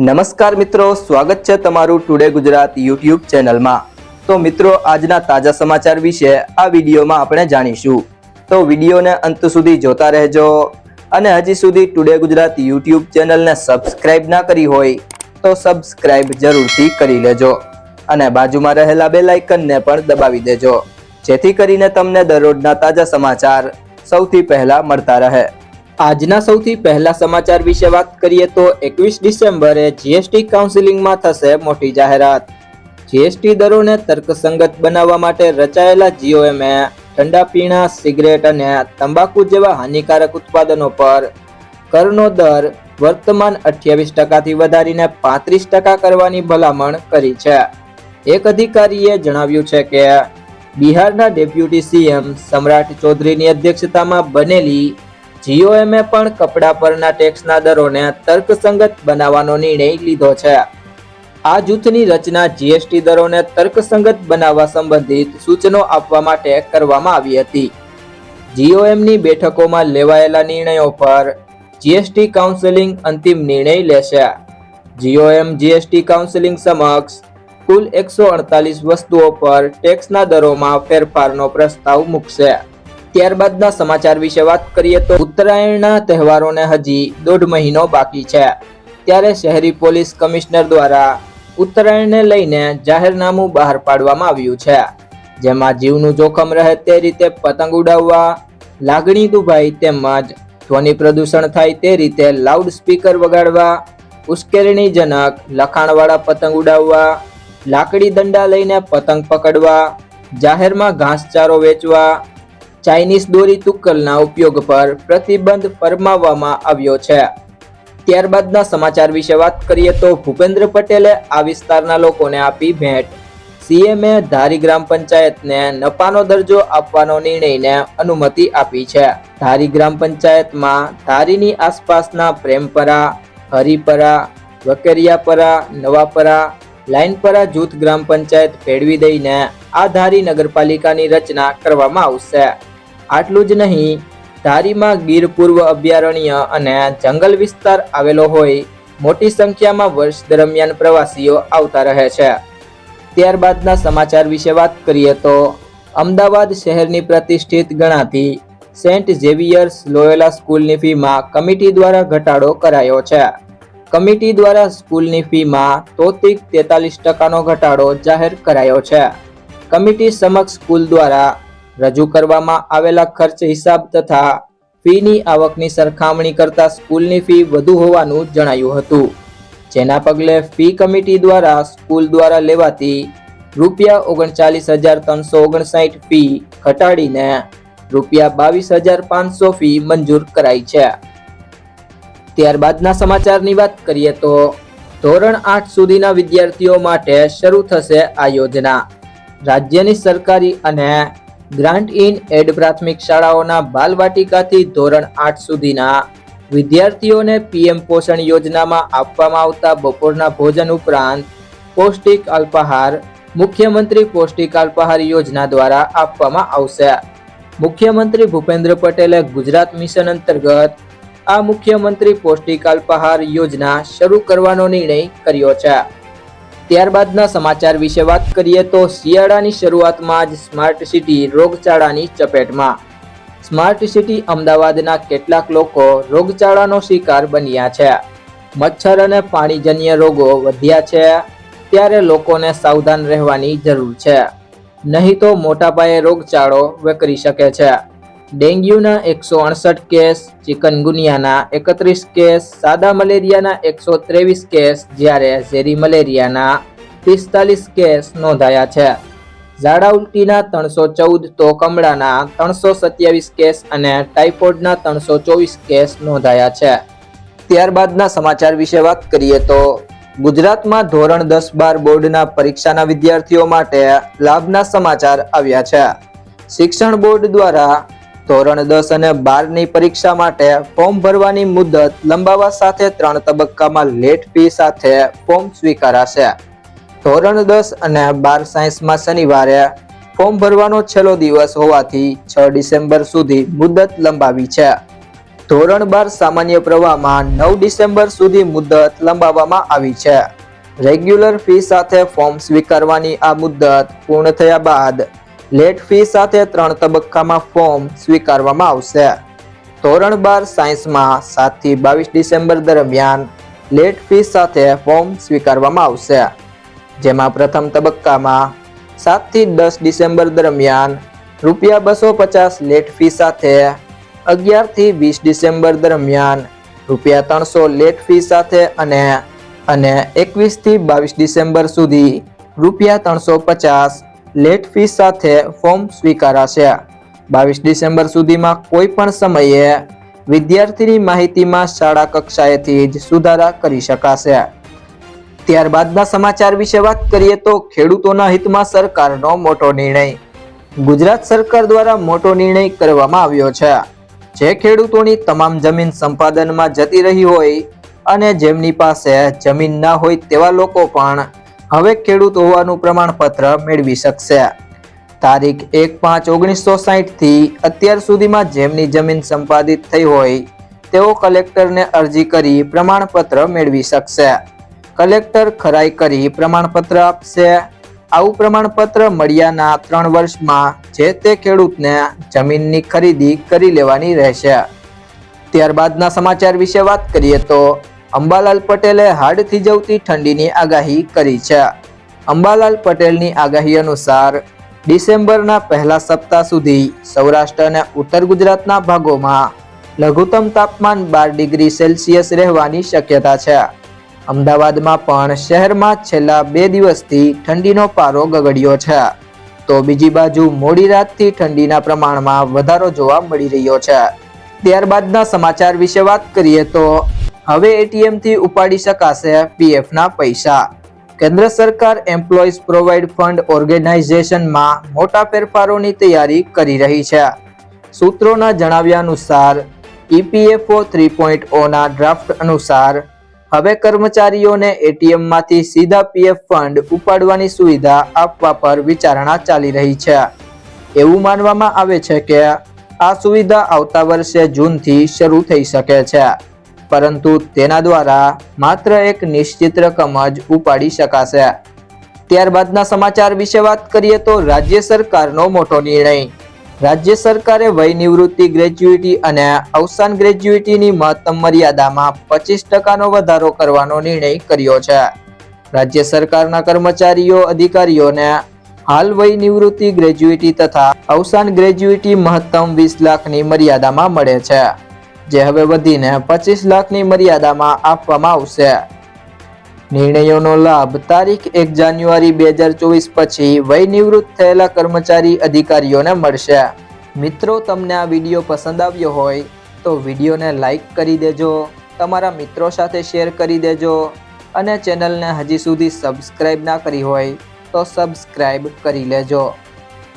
નમસ્કાર મિત્રો, સ્વાગત છે તમારું ટુડે ગુજરાત યુટ્યુબ ચેનલમાં. તો મિત્રો, આજના તાજા સમાચાર વિશે આ વિડીયોમાં આપણે જાણીશું. તો વિડીયોને અંત સુધી જોતા રહેજો અને હજી સુધી ટુડે ગુજરાત યુટ્યુબ ચેનલને સબસ્ક્રાઇબ ના કરી હોય તો સબસ્ક્રાઇબ જરૂરથી કરી લેજો અને બાજુમાં રહેલા બે લાઇકનને પણ દબાવી દેજો. જેથી કરીને તમને દરરોજના તાજા સમાચાર સૌથી પહેલા મળતા રહે. આજના સૌથી પહેલા સમાચાર વિશે વાત કરીએ તો એકવીસ ડિસેમ્બરે જીએસટી કાઉન્સિલિંગમાં થશે મોટી જાહેરાત. જીએસટી દરોને તર્કસંગત બનાવવા માટે રચાયેલા જીઓએમએ, ઠંડા પીણા, સિગરેટ અને તંબાકુ જેવા હાનિકારક ઉત્પાદનો પર કરનો દર વર્તમાન અઠ્યાવીસ ટકાથી વધારીને પાંત્રીસ ટકા કરવાની ભલામણ કરી છે. એક અધિકારીએ જણાવ્યું છે કે બિહારના ડેપ્યુટી સીએમ સમ્રાટ ચૌધરીની અધ્યક્ષતામાં બનેલી જીઓએમએ પણ કપડા પરના ટેક્સના દરોને તર્કસંગત બનાવવાનો નિર્ણય લીધો છે. આ જૂથની રચના જીએસટી દરોને તર્કસંગત બનાવવા સંબંધિત સૂચનો આપવા માટે કરવામાં આવી હતી. જીઓએમની બેઠકોમાં લેવાયેલા નિર્ણયો પર જીએસટી કાઉન્સેલિંગ અંતિમ નિર્ણય લેશે. જીઓએમ જીએસટી કાઉન્સેલિંગ સમક્ષ કુલ એકસો અડતાલીસ વસ્તુઓ પર ટેક્સના દરોમાં ફેરફારનો પ્રસ્તાવ મૂકશે. ત્યારબાદના સમાચાર વિશે વાત કરીએ તો ઉત્તરાયણના તહેવારોને હજી દોઢ મહિનો બાકી છે. ત્યારે શહેરી પોલીસ કમિશનર દ્વારા ઉત્તરાયણને લઈને જાહેરનામું બહાર પાડવામાં આવ્યું છે. જેમાં જીવનું જોખમ રહે તે રીતે પતંગ ઉડાવવા, લાગણી દુભાઈ તેમજ ધ્વનિ પ્રદૂષણ થાય તે રીતે લાઉડ સ્પીકર વગાડવા, ઉશ્કેરણીજનક લખાણવાળા પતંગ ઉડાવવા, લાકડી દંડા લઈને પતંગ પકડવા, જાહેરમાં ઘાસચારો વેચવા ચાઇનીઝ દોરી તુક્કલના ઉપયોગ પર પ્રતિબંધ ફરમાવવામાં આવ્યો છે. ત્યારબાદના સમાચાર વિશે વાત કરીએ તો ભૂપેન્દ્ર પટેલે આ વિસ્તારના લોકોને આપી ભેટ. સીએમએ ધારી ગ્રામ પંચાયતને નફાનો દરજ્જો આપવાનો નિર્ણયને અનુમતિ આપી છે. ધારી ગ્રામ પંચાયતમાં ધારીની આસપાસના પ્રેમપરા, હરિપરા, વકેરિયાપરા, નવાપરા, લાઇનપરા જૂથ ગ્રામ પંચાયત ભેળવી દઈને આ ધારી નગરપાલિકાની રચના કરવામાં આવશે. આટલું જ નહીં, ધારીમાં ગીર પૂર્વ અભયારણ્ય અને જંગલ વિસ્તાર આવેલો હોય, મોટી સંખ્યામાં વર્ષ દરમિયાન પ્રવાસીઓ આવતા રહે છે. ત્યારબાદના સમાચાર વિશે વાત કરીએ તો, અમદાવાદ શહેરની પ્રતિષ્ઠિત ગણાતી સેન્ટ ઝેવિયર્સ લોયોલા સ્કૂલની ફીમાં કમિટી દ્વારા ઘટાડો કરાયો છે. કમિટી દ્વારા સ્કૂલની ફીમાં તોતિક તેતાલીસ ટકાનો ઘટાડો જાહેર કરાયો છે. કમિટી સમક્ષ સ્કૂલ દ્વારા રજૂ કરવામાં આવેલા ખર્ચ હિસાબ તથા ફીની આવકની સરખામણી કરતા સ્કૂલની ફી વધુ હોવાનું જણાયું હતું. જેના પગલે ફી કમિટી દ્વારા સ્કૂલ દ્વારા લેવાતી રૂપિયા ઓગણચાલીસ હજાર ત્રણસો ઓગણસાઠ ફી ઘટાડીને રૂપિયા બાવીસ હજાર પાંચસો ફી મંજૂર કરાઈ છે. ત્યારબાદના સમાચારની વાત કરીએ તો ધોરણ આઠ સુધીના વિદ્યાર્થીઓ માટે શરૂ થશે આ યોજના. રાજ્યની સરકારી અને ગ્રાન્ટ ઇન એડ પ્રાથમિક શાળાઓના બાલવાટિકાથી ધોરણ આઠ સુધીના વિદ્યાર્થીઓને પીએમ પોષણ યોજનામાં આપવામાં આવતા બપોરના ભોજન ઉપરાંત પૌષ્ટિક અલ્પાહાર, મુખ્યમંત્રી પૌષ્ટિક અલ્પાહાર યોજના દ્વારા આપવામાં આવશે. મુખ્યમંત્રી ભૂપેન્દ્ર પટેલે ગુજરાત મિશન અંતર્ગત આ મુખ્યમંત્રી પૌષ્ટિક અલ્પાહાર યોજના શરૂ કરવાનો નિર્ણય કર્યો છે. ત્યારબાદના સમાચાર વિશે વાત કરીએ તો શિયાળાની શરૂઆતમાં જ સ્માર્ટ સિટી રોગચાળાની ચપેટમાં. સ્માર્ટ સિટી અમદાવાદના કેટલાક લોકો રોગચાળાનો શિકાર બન્યા છે. મચ્છર અને પાણીજન્ય રોગો વધ્યા છે, ત્યારે લોકોને સાવધાન રહેવાની જરૂર છે. નહીં તો મોટા પાયે રોગચાળો વકરી શકે છે. ડેન્ગ્યુના એકસો અડસઠ કેસ, ચિકનગુનિયાના એકત્રીસ કેસ, સાદા મલેરિયાના એકસો ત્રેવીસ કેસ, જ્યારે ઝેરી મલેરિયાના પિસ્તાલીસ કેસ નોંધાયા છે. ઝાડા ઉલટીના ત્રણસો ચૌદ, તો કમળાના ત્રણસો સત્યાવીસ કેસ અને ટાઇફોઇડના ત્રણસો ચોવીસ કેસ નોંધાયા છે. ત્યારબાદના સમાચાર વિશે વાત કરીએ તો ગુજરાતમાં ધોરણ દસ બાર બોર્ડના પરીક્ષાના વિદ્યાર્થીઓ માટે લાભના સમાચાર આવ્યા છે. શિક્ષણ બોર્ડ દ્વારા ધોરણ દસ અને બારની પરીક્ષા માટે ફોર્મ ભરવાની મુદત લંબાવવા સાથે ત્રણ તબક્કામાં લેટ ફી સાથે ફોર્મ સ્વીકારાશે. ધોરણ દસ અને બાર સાયન્સમાં શનિવારે ફોર્મ ભરવાનો છેલ્લો દિવસ હોવાથી છ ડિસેમ્બર સુધી મુદત લંબાવી છે. ધોરણ બાર સામાન્ય પ્રવાહમાં નવ ડિસેમ્બર સુધી મુદત લંબાવવામાં આવી છે. રેગ્યુલર ફી સાથે ફોર્મ સ્વીકારવાની આ મુદત પૂર્ણ થયા બાદ લેટ ફી સાથે ત્રણ તબક્કામાં ફોર્મ સ્વીકારવામાં આવશે. ધોરણ બાર સાયન્સમાં સાતથી બાવીસ ડિસેમ્બર દરમિયાન લેટ ફી સાથે ફોર્મ સ્વીકારવામાં આવશે. જેમાં પ્રથમ તબક્કામાં સાતથી દસ ડિસેમ્બર દરમિયાન રૂપિયા બસો પચાસ લેટ ફી સાથે અગિયારથી વીસ ડિસેમ્બર દરમિયાન રૂપિયા ત્રણસો લેટ ફી સાથે અને અને એકવીસથી બાવીસ ડિસેમ્બર સુધી રૂપિયા ત્રણસો પચાસ લેટ ફી સાથે ફોર્મ સ્વીકારાશે. બાવીસ ડિસેમ્બર સુધીમાં કોઈ પણ સમયે વિદ્યાર્થીની માહિતીમાં શાળા કક્ષાએથી જ સુધારા કરી શકાશે. ત્યારબાદના સમાચાર વિશે વાત કરીએ તો ખેડૂતોના હિતમાં સરકારનો મોટો નિર્ણય. ગુજરાત સરકાર દ્વારા મોટો નિર્ણય કરવામાં આવ્યો છે. જે ખેડૂતોની તમામ જમીન સંપાદનમાં જતી રહી હોય અને જેમની પાસે જમીન ના હોય તેવા લોકો પણ હવે ખેડૂત હોવાનું પ્રમાણપત્ર મેળવી શકશે. તારીખ એક પાંચ ઓગણીસો સાહીઠથી અત્યાર સુધીમાં જેમની જમીન સંપાદિત થઈ હોય, તેઓ કલેક્ટરને અરજી કરી પ્રમાણપત્ર મેળવી શકશે. કલેક્ટર ખરાઈ કરી પ્રમાણપત્ર આપશે. આવું પ્રમાણપત્ર મળ્યાના ત્રણ વર્ષમાં જે તે ખેડૂતને જમીનની ખરીદી કરી લેવાની રહેશે. ત્યારબાદના સમાચાર વિશે વાત કરીએ તો અંબાલાલ પટેલે હાડ થીજવતી ઠંડીની આગાહી કરી છે. અંબાલાલ પટેલની આગાહી અનુસાર, ડિસેમ્બરના પહેલા સપ્તાહ સુધી સૌરાષ્ટ્ર અને ઉત્તર ગુજરાતના ભાગોમાં લઘુત્તમ તાપમાન બાર ડિગ્રી સેલ્સિયસ રહેવાની શક્યતા છે. અમદાવાદમાં પણ શહેરમાં છેલ્લા બે દિવસથી ઠંડીનો પારો ગગડ્યો છે. તો બીજી બાજુ મોડી રાતથી ઠંડીના પ્રમાણમાં વધારો જોવા મળી રહ્યો છે. ત્યારબાદના સમાચાર વિશે વાત કરીએ તો હવે એટીએમથી ઉપાડી શકાશે પીએફ ના પૈસા. કેન્દ્ર સરકાર એમ્પ્લોઈઝ પ્રોવાઇડ ફંડ ઓર્ગેનાઇઝેશનમાં મોટા ફેરફારોની તૈયારી કરી રહી છે. સૂત્રોના જણાવ્યા અનુસાર ઈપીએફઓ થ્રી પોઈન્ટ ઓના ડ્રાફ્ટ અનુસાર, હવે કર્મચારીઓને એટીએમમાંથી સીધા પીએફ ફંડ ઉપાડવાની સુવિધા આપવા પર વિચારણા ચાલી રહી છે. એવું માનવામાં આવે છે કે આ સુવિધા આવતા વર્ષે જૂનથી શરૂ થઈ શકે છે. પરંતુ તેના દ્વારા માત્ર એક નિશ્ચિત રકમ જ ઉપાડી શકાશે. ત્યારબાદના સમાચાર વિશે વાત કરીએ તો રાજ્ય સરકારનો મોટો નિર્ણય. રાજ્ય સરકારે વય નિવૃત્તિ ગ્રેજ્યુઇટી અને અવસાન ગ્રેજ્યુઇટીની મહત્તમ મર્યાદામાં પચીસ ટકાનો વધારો કરવાનો નિર્ણય કર્યો છે. રાજ્ય સરકારના કર્મચારીઓ, અધિકારીઓને હાલ વય નિવૃત્તિ ગ્રેજ્યુઇટી તથા અવસાન ગ્રેજ્યુઇટી મહત્તમ વીસ લાખની મર્યાદામાં મળે છે. જે હવે વધીને પચીસ લાખની મર્યાદામાં આપવામાં આવશે. નિર્ણયોનો લાભ તારીખ એક જાન્યુઆરી બે હજાર ચોવીસ પછી વય નિવૃત્ત થયેલા કર્મચારી અધિકારીઓને મળશે. મિત્રો, તમને આ વીડિયો પસંદ આવ્યો હોય તો વિડીયોને લાઈક કરી દેજો, તમારા મિત્રો સાથે શેર કરી દેજો અને ચેનલને હજી સુધી સબસ્ક્રાઈબ ના કરી હોય તો સબસ્ક્રાઈબ કરી લેજો.